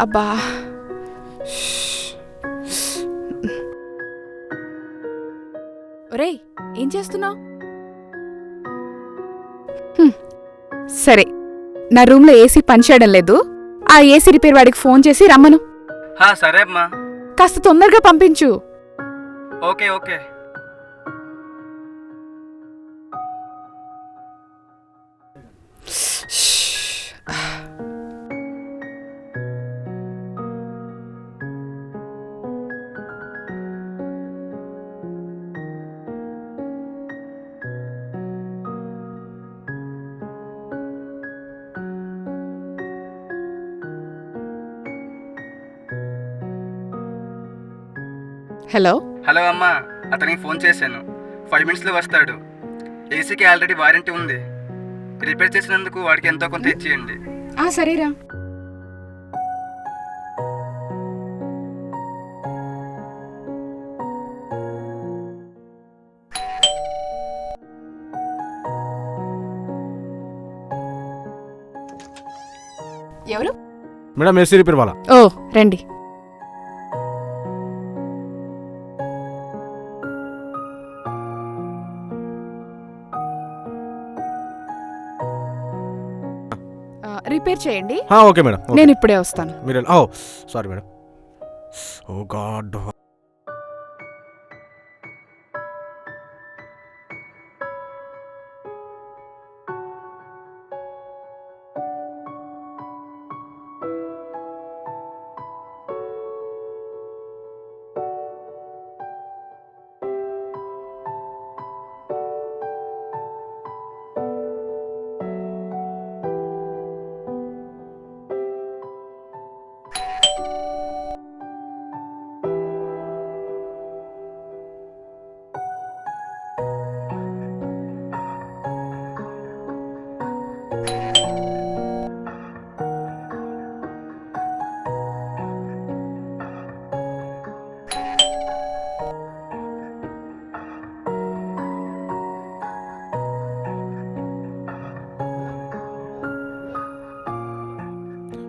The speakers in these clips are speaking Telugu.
అబ్బా. ఒరేయ్ ఏం చేస్తున్నావు? సరే. నా రూమ్లో ఏసీ పనిచేయడం లేదు. ఆ ఏసీ రిపేర్ వాడికి ఫోన్ చేసి రమ్మను. హా, సరే అమ్మా. కాస్త తొందరగా పంపించు. Okay okay. హలో. హలో అమ్మా అతనికి ఫోన్ చేశాను. ఫైవ్ మినిట్స్లో వస్తాడు. ఏసీకి ఆల్రెడీ వారంటీ ఉంది. రిపేర్ చేసినందుకు వాడికి ఎంతో కొంత ఇచ్చేయండి. ఆ సరేరా. ఎవరు? మేడం ఏసీ రిపేర్ వాళ్ళ. ఓ రండి. రిపేర్ చేయండి. Okay madam. నేను ఇప్పుడే వస్తాను. మీరు ఓ sorry madam. Oh god.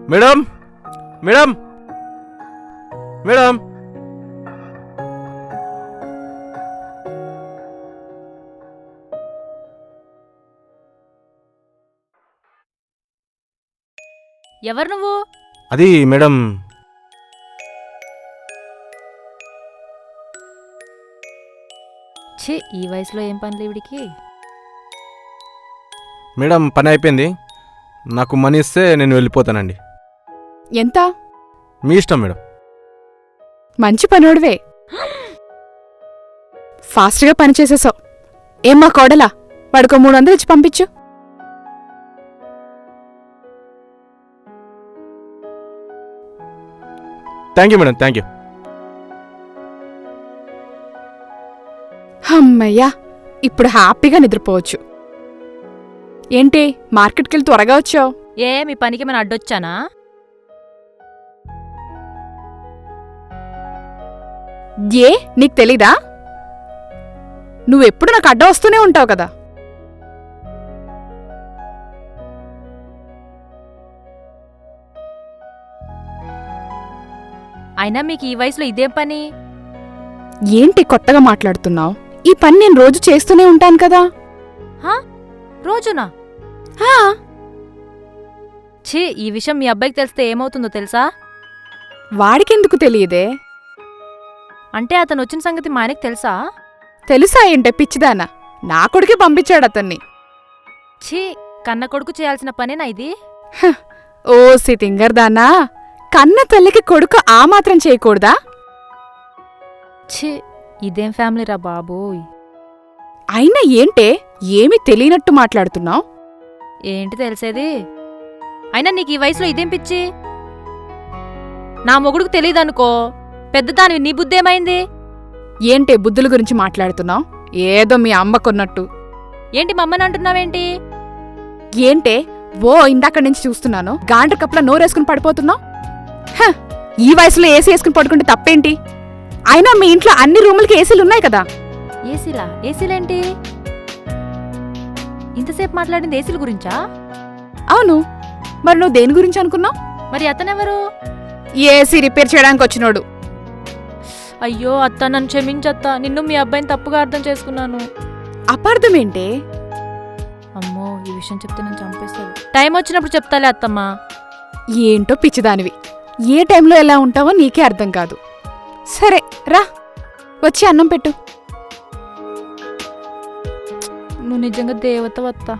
Madam? Madam? Madam? ఎవరు నువ్వు? అది మేడం. ఛీ ఈ వయసులో ఏం పనులు ఇవిడికి? మేడం పని అయిపోయింది. నాకు మనీ ఇస్తే నేను వెళ్ళిపోతానండి. ఎంత? మీ ఇష్టం మేడం. మంచి పనోడివే. ఫాస్ట్గా పని చేసేసావు. ఏం మా కోడలా? వాడికో మూడు వందలు ఇచ్చి పంపించు. Thank you madam. Thank you. అమ్మయ్యా ఇప్పుడు హ్యాపీగా నిద్రపోవచ్చు. ఏంటి మార్కెట్కి వెళ్ళి త్వరగా వచ్చావు? ఏ మీ పనికి మన అడ్డొచ్చానా? ఏ? నీకు తెలీదా? నువ్వెప్పుడు నాకు అడ్డ వస్తూనే ఉంటావు కదా. అయినా మీకు ఈ వయసులో ఇదేం పని? ఏంటి కొత్తగా మాట్లాడుతున్నావు? ఈ పని నేను రోజు చేస్తూనే ఉంటాను కదా. రోజునా? హా, ఛీ ఈ విషయం మీ అబ్బాయికి తెలిస్తే ఏమవుతుందో తెలుసా? వాడికెందుకు తెలియదే? అంటే అతను వచ్చిన సంగతి మా ఆయనకి తెలుసా? తెలుసా ఏంటే పిచ్చిదానా? నా కొడుకే పంపించాడు అతన్ని. ఛీ కన్న కొడుకు చేయాల్సిన పనేనా ఇది? ఓ సితింగర్దానా కన్న తల్లికి కొడుకు ఆ మాత్రం చేయకూడదా? ఛీ ఇదేం ఫ్యామిలీ రా బాబోయ్. అయినా ఏంటే ఏమీ తెలియనట్టు మాట్లాడుతున్నావు? ఏంటి తెలిసేది? అయినా నీకు ఈ వయసులో ఇదేం పిచ్చి? నా మొగుడుకు తెలియదనుకో. పెద్దదానివి నీ బుద్ధేమైంది? ఏంటే బుద్ధుల గురించి మాట్లాడుతున్నావు? ఏదో మీ అమ్మకున్నట్టు ఏంటి మమ్మని అంటున్నావేంటి? ఏంటే? ఓ ఇందాక నుంచి చూస్తున్నాను. గాండ్ర కప్ల నోరేసుకుని పడిపోతున్నావు? హ, ఈ వయసులో ఏసీ వేసుకుని పడుకుంటే తప్పేంటి? అయినా మీ ఇంట్లో అన్ని రూములకి ఏసీలు ఉన్నాయి కదా? ఏసీలా? ఏసీలేంటి? ఇంతసేపు మాట్లాడింది ఏసీల గురించా? అవును. మరి నువ్వు దేని గురించి అనుకున్నావు? మరి అతనెవరు? ఏసీ రిపేర్ చేయడానికి వచ్చినోడు. అయ్యో అత్త నన్ను క్షమించత్తా. నిన్ను మీ అబ్బాయిని తప్పుగా అర్థం చేసుకున్నాను. అపార్థం ఏంటే అమ్మో ఈ విషయం చెప్తే నన్ను చంపేస్తాడు టైం వచ్చినప్పుడు చెప్తాలే అత్తమ్మా. ఏంటో పిచ్చిదానివి. ఏ టైంలో ఎలా ఉంటావో నీకే అర్థం కాదు. సరే రా. వచ్చి అన్నం పెట్టు. నువ్వు నిజంగా దేవత వత్తా